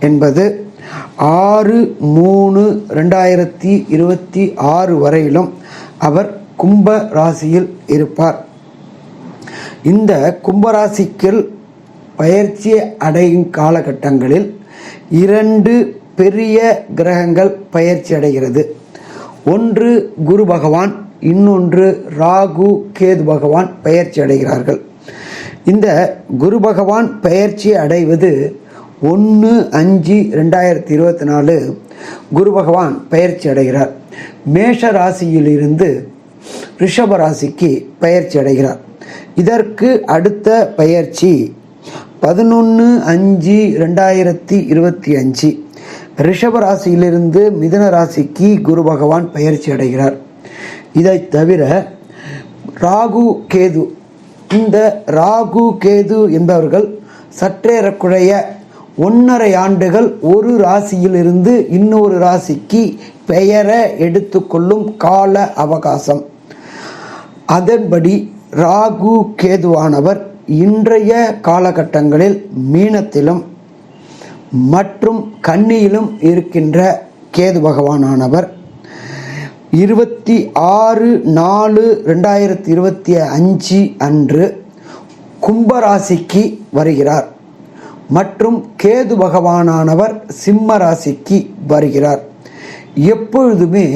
என்பது ஆறு மூணு ரெண்டாயிரத்தி இருபத்தி ஆறு வரையிலும் அவர் கும்ப ராசியில் இருப்பார். இந்த கும்பராசிக்கில் பயிற்சி அடையும் காலகட்டங்களில் இரண்டு பெரிய கிரகங்கள் பயிற்சி அடைகிறது. ஒன்று குரு பகவான் இன்னொன்று ராகு கேது பகவான் பயிற்சி அடைகிறார்கள். இந்த குரு பகவான் பயிற்சி அடைவது ஒன்று அஞ்சு ரெண்டாயிரத்தி இருபத்தி நாலு குரு பகவான் பயிற்சி அடைகிறார். மேஷ ராசியிலிருந்து ரிஷப ராசிக்கு பயிற்சி அடைகிறார். இதற்கு அடுத்த பயிற்சி பதினொன்று அஞ்சு ரெண்டாயிரத்தி இருபத்தி அஞ்சு. ரிஷப ராசியிலிருந்து மிதன ராசிக்கு குரு பகவான் பயிற்சி அடைகிறார். இதை தவிர ராகு கேது. இந்த ராகு கேது என்பவர்கள் சற்றேறக்குறைய ஒன்றரை ஆண்டுகள் ஒரு ராசியிலிருந்து இன்னொரு ராசிக்கு பெயரை எடுத்துக்கொள்ளும் கால அவகாசம். அதன்படி ராகு கேதுவானவர் இன்றைய காலகட்டங்களில் மீனத்திலும் மற்றும் கன்னியிலும் இருக்கின்ற கேது பகவானானவர். இருபத்தி ஆறு நாலு ரெண்டாயிரத்தி இருபத்தி அஞ்சு அன்று கும்பராசிக்கு வருகிறார். மற்றும் கேது பகவானானவர் சிம்ம ராசிக்கு வருகிறார். எப்பொழுதுமே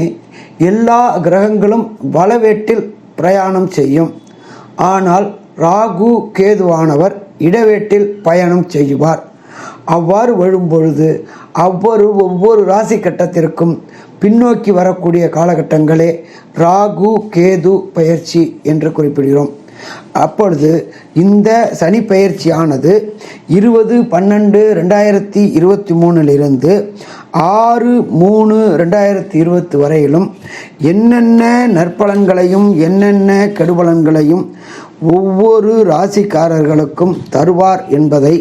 எல்லா கிரகங்களும் வலவேட்டில் பிரயாணம் செய்யும். ஆனால் ராகு கேதுவானவர் இடவேட்டில் பயணம் செய்வார். அவ்வாறு வரும்பொழுது அவ்வொரு ஒவ்வொரு ராசி கட்டத்திற்கும் பின்னோக்கி வரக்கூடிய காலகட்டங்களே ராகு கேது பயிற்சி என்று குறிப்பிடுகிறோம். அப்பொழுது இந்த சனி பயிற்சியானது இருபது பன்னெண்டு ரெண்டாயிரத்தி இருபத்தி மூணிலிருந்து ஆறு மூணு ரெண்டாயிரத்தி இருபத்தி வரையிலும் என்னென்ன நற்பலன்களையும் என்னென்ன கெடுபலன்களையும் ஒவ்வொரு ராசிக்காரர்களுக்கும் தருவார் என்பதை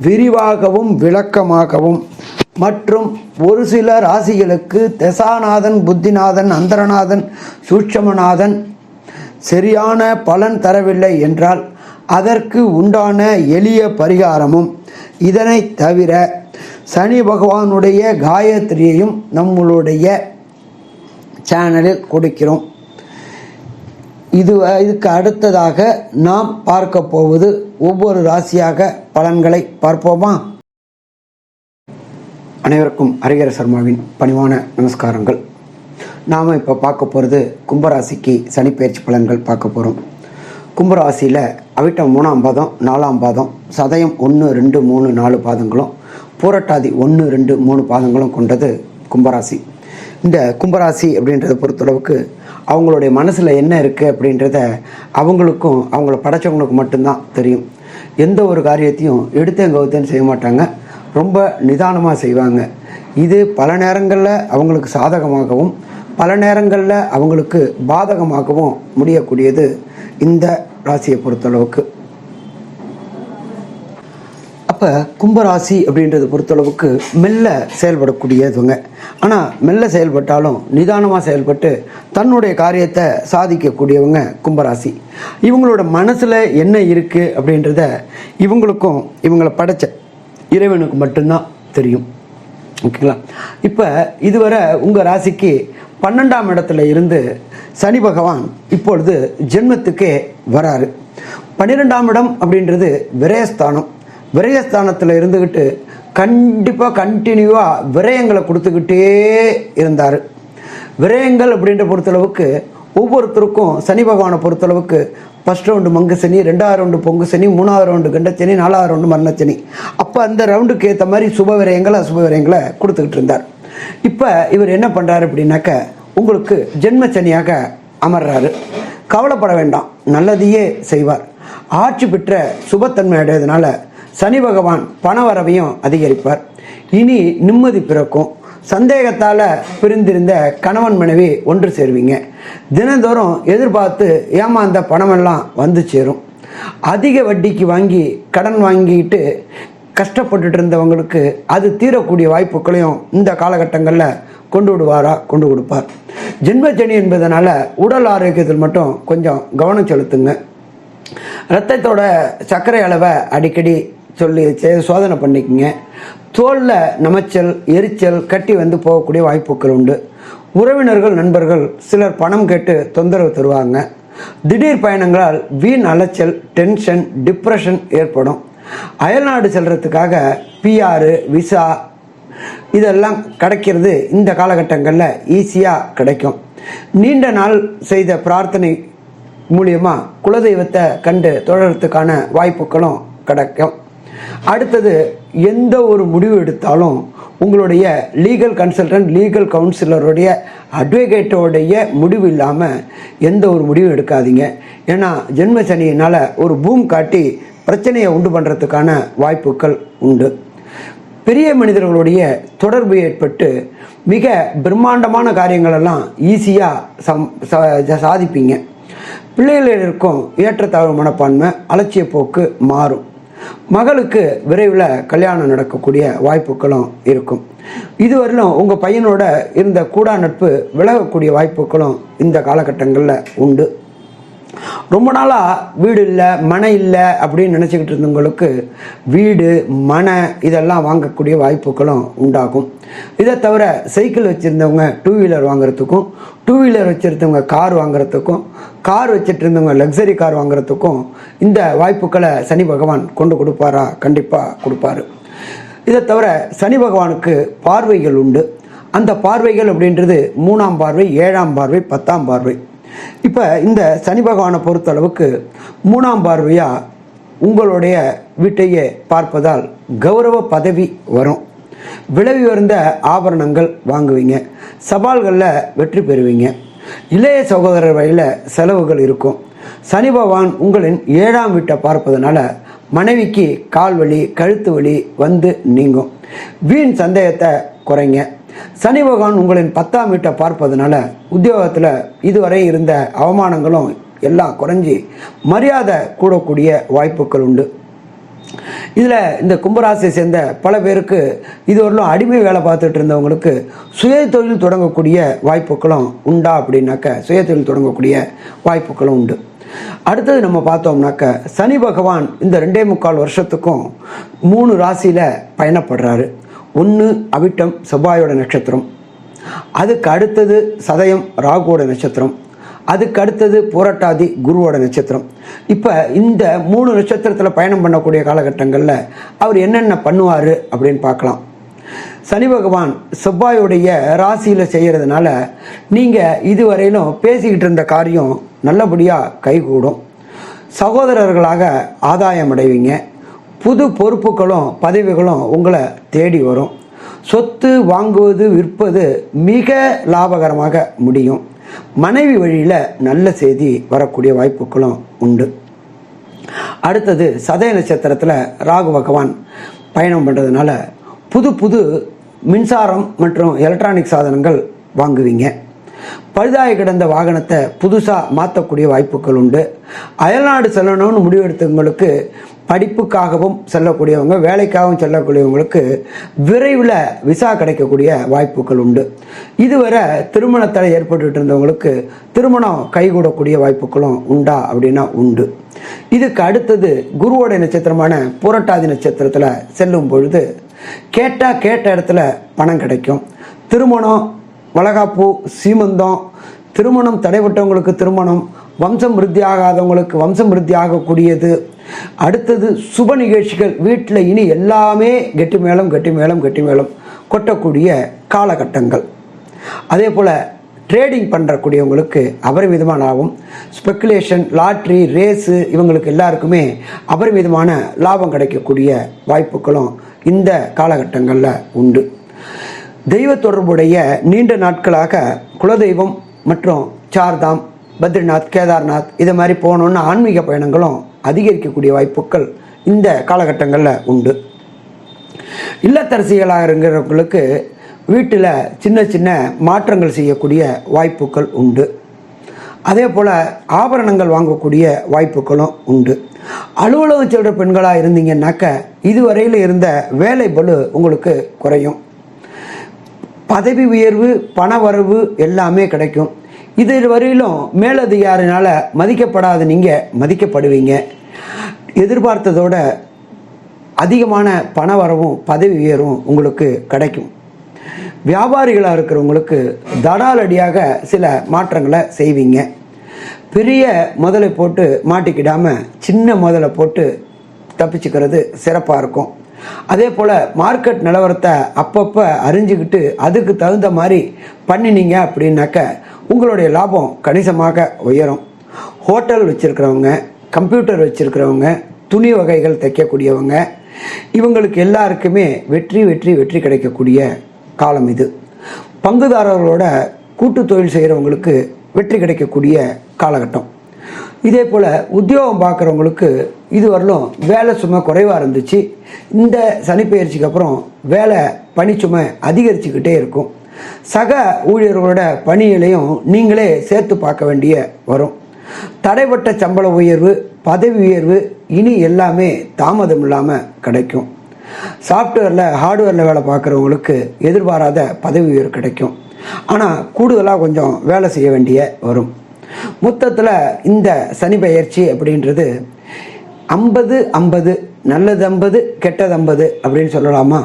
விரிவாகவும் விளக்கமாகவும் மற்றும் ஒரு சில ராசிகளுக்கு தசாநாதன் புத்திநாதன் அந்தரநாதன் சூட்சமநாதன் சரியான பலன் தரவில்லை என்றால் அதற்கு உண்டான எளிய பரிகாரமும் இதனை தவிர சனி பகவானுடைய காயத்ரியையும் நம்மளுடைய சேனலில் கொடுக்கிறோம். இது இதுக்கு அடுத்ததாக நாம் பார்க்க போவது ஒவ்வொரு ராசியாக பலன்களை பார்ப்போமா? அனைவருக்கும் ஹரிகர சர்மாவின் பணிவான நமஸ்காரங்கள். நாம் இப்போ பார்க்க போகிறது கும்பராசிக்கு சனிப்பெயர்ச்சி பலன்கள் பார்க்க போகிறோம் கும்பராசியில் அவிட்டம் மூணாம் பாதம் நாலாம் பாதம் சதயம் ஒன்று ரெண்டு மூணு நாலு பாதங்களும் பூரட்டாதி ஒன்று ரெண்டு மூணு பாதங்களும் கொண்டது கும்பராசி. இந்த கும்பராசி அப்படின்றத பொறுத்தளவுக்கு அவங்களுடைய மனசில் என்ன இருக்குது அப்படின்றத அவங்களுக்கும் அவங்கள படைச்சவங்களுக்கு மட்டும்தான் தெரியும். எந்த ஒரு காரியத்தையும் எடுத்தேன் கவுத்தேன்னு செய்ய மாட்டாங்க. ரொம்ப நிதானமாக செய்வாங்க. இது பல நேரங்களில் அவங்களுக்கு சாதகமாகவும் பல நேரங்களில் அவங்களுக்கு பாதகமாகவும் முடியக்கூடியது இந்த ராசியை பொறுத்தளவுக்கு. அப்போ கும்பராசி அப்படின்றத பொறுத்தளவுக்கு மெல்ல செயல்படக்கூடியதுங்க. ஆனால் மெல்ல செயல்பட்டாலும் நிதானமாக செயல்பட்டு தன்னுடைய காரியத்தை சாதிக்கக்கூடியவங்க கும்பராசி. இவங்களோட மனசில் என்ன இருக்குது அப்படின்றத இவங்களுக்கும் இவங்களை படைச்ச இறைவனுக்கு மட்டும்தான் தெரியும். ஓகேங்களா? இப்போ இதுவரை உங்கள் ராசிக்கு பன்னெண்டாம் இடத்துல இருந்து சனி பகவான் இப்பொழுது ஜென்மத்துக்கே வராரு. பன்னிரெண்டாம் இடம் அப்படின்றது விரயஸ்தானம். விரயஸ்தானத்தில் இருந்துக்கிட்டு கண்டிப்பாக கண்டினியூவாக விரயங்களை கொடுத்துக்கிட்டே இருந்தார். விரயங்கள் அப்படின்ற பொறுத்தளவுக்கு ஒவ்வொருத்தருக்கும் சனி பகவானை பொறுத்தளவுக்கு ஃபஸ்ட் ரவுண்டு மங்கு சனி ரெண்டாவது ரவுண்டு பொங்கு சனி மூணாவது ரவுண்டு கண்டச்சனி நாலாவது ரவுண்டு மரணச்சனி அப்போ அந்த ரவுண்டுக்கு ஏற்ற மாதிரி சுப விரயங்களை அசுப விரயங்களை கொடுத்துக்கிட்டு இருந்தார். இப்போ இவர் என்ன பண்ணுறாரு அப்படின்னாக்க உங்களுக்கு ஜென்ம சனியாக அமர்றாரு. கவலைப்பட வேண்டாம். நல்லதையே செய்வார். ஆட்சி பெற்ற சுபத்தன்மை அடையதுனால சனி பகவான் பண வரவையும் அதிகரிப்பார். இனி நிம்மதி பிறக்கும். சந்தேகத்தால் பிரிந்திருந்த கணவன் மனைவி ஒன்று சேருவீங்க. தினந்தோறும் எதிர்பார்த்து ஏமாந்த பணமெல்லாம் வந்து சேரும். அதிக வட்டிக்கு வாங்கி கடன் வாங்கிட்டு கஷ்டப்பட்டுட்டு இருந்தவங்களுக்கு அது தீரக்கூடிய வாய்ப்புகளையும் இந்த காலகட்டங்களில் கொண்டு விடுவாரா கொண்டு கொடுப்பார். ஜென்மச்சனி என்பதனால உடல் ஆரோக்கியத்தில் மட்டும் கொஞ்சம் கவனம் செலுத்துங்க. ரத்தத்தோட சர்க்கரை அளவை அடிக்கடி சொல்லி சோதனை பண்ணிக்கங்க. தோலில் நமைச்சல் எரிச்சல் கட்டி வந்து போகக்கூடிய வாய்ப்புகள் உண்டு. உறவினர்கள் நண்பர்கள் சிலர் பணம் கேட்டு தொந்தரவு தருவாங்க. திடீர் பயணங்களால் வீண் அலைச்சல் டென்ஷன் டிப்ரெஷன் ஏற்படும். அயல்நாடு செல்றதுக்காக பிஆர் விசா இதெல்லாம் கிடைக்கிறது இந்த காலகட்டங்களில் ஈஸியாக கிடைக்கும். நீண்ட நாள் செய்த பிரார்த்தனை மூலியமா குலதெய்வத்தை கண்டு தொடர்றதுக்கான வாய்ப்புகளும் கிடைக்கும். அடுத்தது எந்த ஒரு முடிவு எடுத்தாலும் உங்களுடைய லீகல் கன்சல்டன்ட் லீகல் கவுன்சிலருடைய அட்வொகேட்டோடைய முடிவு இல்லாமல் எந்த ஒரு முடிவும் எடுக்காதீங்க. ஏன்னா ஜென்ம சனியினால் ஒரு பூம் காட்டி பிரச்சனையை உண்டு பண்ணுறதுக்கான வாய்ப்புகள் உண்டு. பெரிய மனிதர்களுடைய தொடர்பு ஏற்பட்டு மிக பிரம்மாண்டமான காரியங்களெல்லாம் ஈஸியாக சம் சாதிப்பீங்க. பிள்ளைகளிருக்கும் ஏற்றத்தாழ்வு மனப்பான்மை அலட்சிய போக்கு மாறும். மகளுக்கு விரைவில் கல்யாணம் நடக்கக்கூடிய வாய்ப்புகளும் இருக்கும். இதுவரையிலும் உங்கள் பையனோட இருந்த கூடா நட்பு விலகக்கூடிய வாய்ப்புகளும் இந்த காலகட்டங்களில் உண்டு. ரொம்ப நாளாக வீடு இல்லை மனை இல்லை அப்படின்னு நினச்சிக்கிட்டு இருந்தவங்களுக்கு வீடு மனை இதெல்லாம் வாங்கக்கூடிய வாய்ப்புகளும் உண்டாகும். இதை தவிர சைக்கிள் வச்சுருந்தவங்க டூ வீலர் வாங்குறதுக்கும் டூ வீலர் வச்சுருந்தவங்க கார் வாங்குறதுக்கும் கார் வச்சுட்டு இருந்தவங்க லக்ஸரி கார் வாங்குறதுக்கும் இந்த வாய்ப்புகளை சனி பகவான் கொண்டு கொடுப்பாரா? கண்டிப்பாக கொடுப்பாரு. இதை தவிர சனி பகவானுக்கு பார்வைகள் உண்டு. அந்த பார்வைகள் அப்படின்றது மூணாம் பார்வை ஏழாம் பார்வை பத்தாம் பார்வை. இப்போ இந்த சனி பகவானை பொறுத்தளவுக்கு மூணாம் பார்வையாக உங்களுடைய வீட்டையே பார்ப்பதால் கௌரவ பதவி வரும். விலை உயர்ந்த ஆபரணங்கள் வாங்குவீங்க. சவால்களில் வெற்றி பெறுவீங்க. இளைய சகோதரர் வழியில் செலவுகள் இருக்கும். சனி பகவான் உங்களின் ஏழாம் வீட்டை பார்ப்பதனால மனைவிக்கு கால் வலி கழுத்து வலி வந்து நீங்கும். வீண் சந்தேகத்தை குறைங்க. சனி பகவான் உங்களின் பத்தாம் வீட்டை பார்ப்பதுனால உத்தியோகத்தில் இதுவரை இருந்த அவமானங்களும் எல்லாம் குறைஞ்சி மரியாதை கூடக்கூடிய வாய்ப்புகள் உண்டு. இதில் இந்த கும்பராசியை சேர்ந்த பல பேருக்கு இதுவரையிலும் அடிமை வேலை பார்த்துட்டு இருந்தவங்களுக்கு சுய தொழில் தொடங்கக்கூடிய வாய்ப்புகளும் உண்டா அப்படின்னாக்க சுய தொழில் தொடங்கக்கூடிய வாய்ப்புகளும் உண்டு. அடுத்தது நம்ம பார்த்தோம்னாக்க சனி பகவான் இந்த ரெண்டே முக்கால் வருஷத்துக்கும் மூணு ராசியில் பயணப்படுறாரு. ஒன்று அவிட்டம் செவ்வாயோட நட்சத்திரம். அதுக்கு அடுத்தது சதயம் ராகுவோட நட்சத்திரம். அதுக்கு அடுத்தது புரட்டாதி குருவோட நட்சத்திரம். இப்போ இந்த மூணு நட்சத்திரத்தில் பயணம் பண்ணக்கூடிய காலகட்டங்களில் அவர் என்னென்ன பண்ணுவார் அப்படின்னு பார்க்கலாம். சனி பகவான் செவ்வாயுடைய ராசியில் செய்கிறதுனால நீங்கள் இதுவரையிலும் பேசிக்கிட்டு இருந்த காரியம் நல்லபடியாக கைகூடும். சகோதரர்களாக ஆதாயம் அடைவீங்க. புது பொறுப்புகளும் பதவிகளும் உங்களை தேடி வரும். சொத்து வாங்குவது விற்பது மிக லாபகரமாக முடியும். மனைவி வழியில் நல்ல செய்தி வரக்கூடிய வாய்ப்புகளும் உண்டு. அடுத்தது சதய நட்சத்திரத்தில் ராகு பகவான் பயணம் பண்ணுறதுனால புது புது மின்சாரம் மற்றும் எலக்ட்ரானிக் சாதனங்கள் வாங்குவீங்க. பழுதாகி கிடந்த வாகனத்தை புதுசாக மாற்றக்கூடிய வாய்ப்புகள் உண்டு. அயல்நாடு செல்லணும்னு முடிவெடுத்தவங்களுக்கு படிப்புக்காகவும் செல்லக்கூடியவங்க வேலைக்காகவும் செல்லக்கூடியவங்களுக்கு விரைவில் விசா கிடைக்கக்கூடிய வாய்ப்புகள் உண்டு. இதுவரை திருமணத்தடை ஏற்பட்டுட்டு இருந்தவங்களுக்கு திருமணம் கைகூடக்கூடிய வாய்ப்புகளும் உண்டா அப்படின்னா உண்டு. இதுக்கு அடுத்தது குருவோட நட்சத்திரமான புரட்டாதி நட்சத்திரத்தில் செல்லும் பொழுது கேட்டால் கேட்ட இடத்துல பணம் கிடைக்கும். திருமணம் வளகாப்பு சீமந்தம் திருமணம் தடைபட்டவங்களுக்கு திருமணம் வம்சம் விருத்தி ஆகாதவங்களுக்கு வம்சம் விருத்தி ஆகக்கூடியது அடுத்தது சுப நிகழ்ச்சிகள். வீட்டில் இனி எல்லாமே கெட்டி மேளம் கெட்டி மேளம் கெட்டி மேளம் கொட்டக்கூடிய காலகட்டங்கள். அதே போல் ட்ரேடிங் பண்ணுறக்கூடியவங்களுக்கு அபரிமிதமான லாபம். ஸ்பெக்குலேஷன் லாட்ரி ரேஸு இவங்களுக்கு எல்லாருக்குமே அபரிமிதமான லாபம் கிடைக்கக்கூடிய வாய்ப்புகளும் இந்த காலகட்டங்களில் உண்டு. தெய்வ தொடர்புடைய நீண்ட நாட்களாக குலதெய்வம் மற்றும் சார்தாம் பத்ரிநாத் கேதார்நாத் இதை மாதிரி போகணுன்னு ஆன்மீக பயணங்களும் அதிகரிக்கக்கூடிய வாய்ப்புகள் இந்த காலகட்டங்களில் உண்டு. இல்லத்தரசிகளாக இருக்கிறவங்களுக்கு வீட்டில் சின்ன சின்ன மாற்றங்கள் செய்யக்கூடிய வாய்ப்புகள் உண்டு. அதே போல் ஆபரணங்கள் வாங்கக்கூடிய வாய்ப்புகளும் உண்டு. அலுவலகம் செல்கிற பெண்களாக இருந்தீங்கன்னாக்க இதுவரையில் இருந்த வேலை பலு உங்களுக்கு குறையும். பதவி உயர்வு பண வரவு எல்லாமே கிடைக்கும். இது வரையிலும் மேலதிகாரினால் மதிக்கப்படாத நீங்கள் மதிக்கப்படுவீங்க. எதிர்பார்த்ததோட அதிகமான பண வரவும் பதவி உயர்வும் உங்களுக்கு கிடைக்கும். வியாபாரிகளாக இருக்கிறவங்களுக்கு தடாலடியாக சில மாற்றங்களை செய்வீங்க. பெரிய முதலை போட்டு மாட்டிக்கிடாம சின்ன முதலை போட்டு தப்பிச்சுக்கிறது சிறப்பாக இருக்கும். அதே போல் மார்க்கெட் நிலவரத்தை அப்பப்போ அறிஞ்சுக்கிட்டு அதுக்கு தகுந்த மாதிரி பண்ணினீங்க அப்படின்னாக்க உங்களுடைய லாபம் கணிசமாக உயரும். ஹோட்டல் வச்சுருக்கிறவங்க கம்ப்யூட்டர் வச்சுருக்கிறவங்க துணி வகைகள் தைக்கக்கூடியவங்க இவங்களுக்கு எல்லாருக்குமே வெற்றி வெற்றி வெற்றி கிடைக்கக்கூடிய காலம் இது. பங்குதாரர்களோட கூட்டு தொழில் செய்கிறவங்களுக்கு வெற்றி கிடைக்கக்கூடிய காலகட்டம். இதே போல் உத்தியோகம் பார்க்குறவங்களுக்கு இது வரலும் வேலை சுமை குறைவாக இருந்துச்சு. இந்த சனிப்பெயர்ச்சிக்கு அப்புறம் வேலை பணிச்சுமை அதிகரிச்சுக்கிட்டே இருக்கும். சக ஊழியர்களோட பணிகளையும் நீங்களே சேர்த்து பார்க்க வேண்டிய வரும். தடைப்பட்ட சம்பள உயர்வு பதவி உயர்வு இனி எல்லாமே தாமதம் இல்லாமல் கிடைக்கும். சாஃப்ட்வேரில் ஹார்ட்வேரில் வேலை பார்க்குறவங்களுக்கு எதிர்பாராத பதவி உயர்வு கிடைக்கும். ஆனால் கூடுதலாக கொஞ்சம் வேலை செய்ய வேண்டிய வரும். மொத்தத்தில் இந்த சனி பெயர்ச்சி அப்படின்றது ஐம்பது ஐம்பது நல்லது ஐம்பது கெட்டது ஐம்பது அப்படின்னு சொல்லலாமா?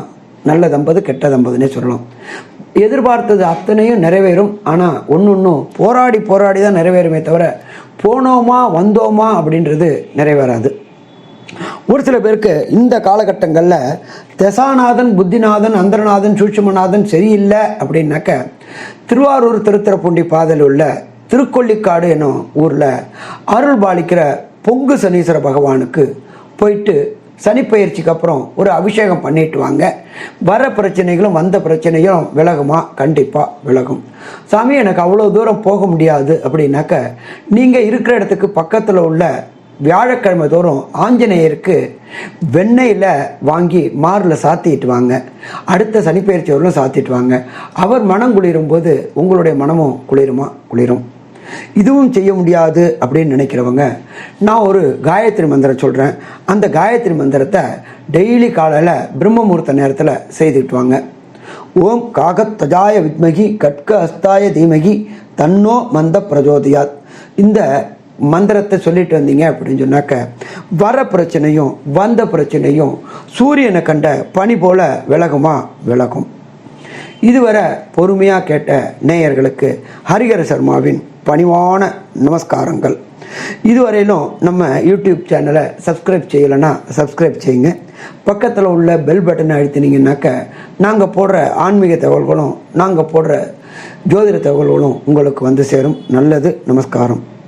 நல்லது ஐம்பது கெட்டது ஐம்பதுன்னே சொல்லலாம். எதிர்பார்த்தது அத்தனையும் நிறைவேறும். ஆனால் ஒன்று ஒன்றும் போராடி போராடி தான் நிறைவேறுமே தவிர போனோமா வந்தோமா அப்படின்றது நிறைவேறாது. ஒரு சில பேருக்கு இந்த காலகட்டங்களில் தசாநாதன் புத்திநாதன் அந்தரநாதன் சூட்சுமநாதன் சரியில்லை அப்படின்னாக்க திருவாரூர் திருத்திரப்பூண்டி பாதையில் உள்ள திருக்கொள்ளிக்காடு என்னும் ஊரில் அருள் பாலிக்கிற பொங்கு சனீஸ்வர பகவானுக்கு போயிட்டு சனிப்பயிற்சிக்கு அப்புறம் ஒரு அபிஷேகம் பண்ணிட்டு வாங்க. வர பிரச்சனைகளும் வந்த பிரச்சனைகளும் விலகுமா? கண்டிப்பாக விலகும். சாமி எனக்கு அவ்வளோ தூரம் போக முடியாது அப்படின்னாக்க நீங்கள் இருக்கிற இடத்துக்கு பக்கத்தில் உள்ள வியாழக்கிழமை தோறும் ஆஞ்சநேயருக்கு வெண்ணெயில் வாங்கி மாரில் சாத்திட்டு வாங்க. அடுத்த சனிப்பெயர்ச்சி வரலும் சாத்திட்டு வாங்க. அவர் மனம் குளிரும் போது உங்களுடைய மனமும் குளிருமா? குளிரும். இதுவும் செய்ய முடியாது அப்படின்னு நினைக்கிறவங்க நான் ஒரு காயத்ரி மந்திரம் சொல்கிறேன் அந்த காயத்ரி மந்திரத்தை டெய்லி காலையில் பிரம்மமுகூர்த்த நேரத்தில் செய்துக்கிட்டு வாங்க. ஓம் காகத்தஜாய வித்மகி கட்க அஸ்தாய தீமகி தன்னோ மந்த பிரஜோதியாத். இந்த மந்திரத்தை சொல்லிட்டு வந்தீங்க அப்படின்னு சொன்னாக்க வர பிரச்சனையும் வந்த பிரச்சனையும் சூரியனை கண்ட பனி போல விலகுமா? விலகும். இதுவரை பொறுமையாக கேட்ட நேயர்களுக்கு ஹரிகர சர்மாவின் பணிவான நமஸ்காரங்கள். இதுவரையிலும் நம்ம யூடியூப் சேனலை சப்ஸ்கிரைப் செய்யலைன்னா சப்ஸ்கிரைப் செய்யுங்க. பக்கத்தில் உள்ள பெல் பட்டனை அழுத்தினீங்கன்னாக்க நாங்கள் போடுற ஆன்மீக தகவல்களும் நாங்கள் போடுற ஜோதிட தகவல்களும் உங்களுக்கு வந்து சேரும். நல்லது நமஸ்காரம்.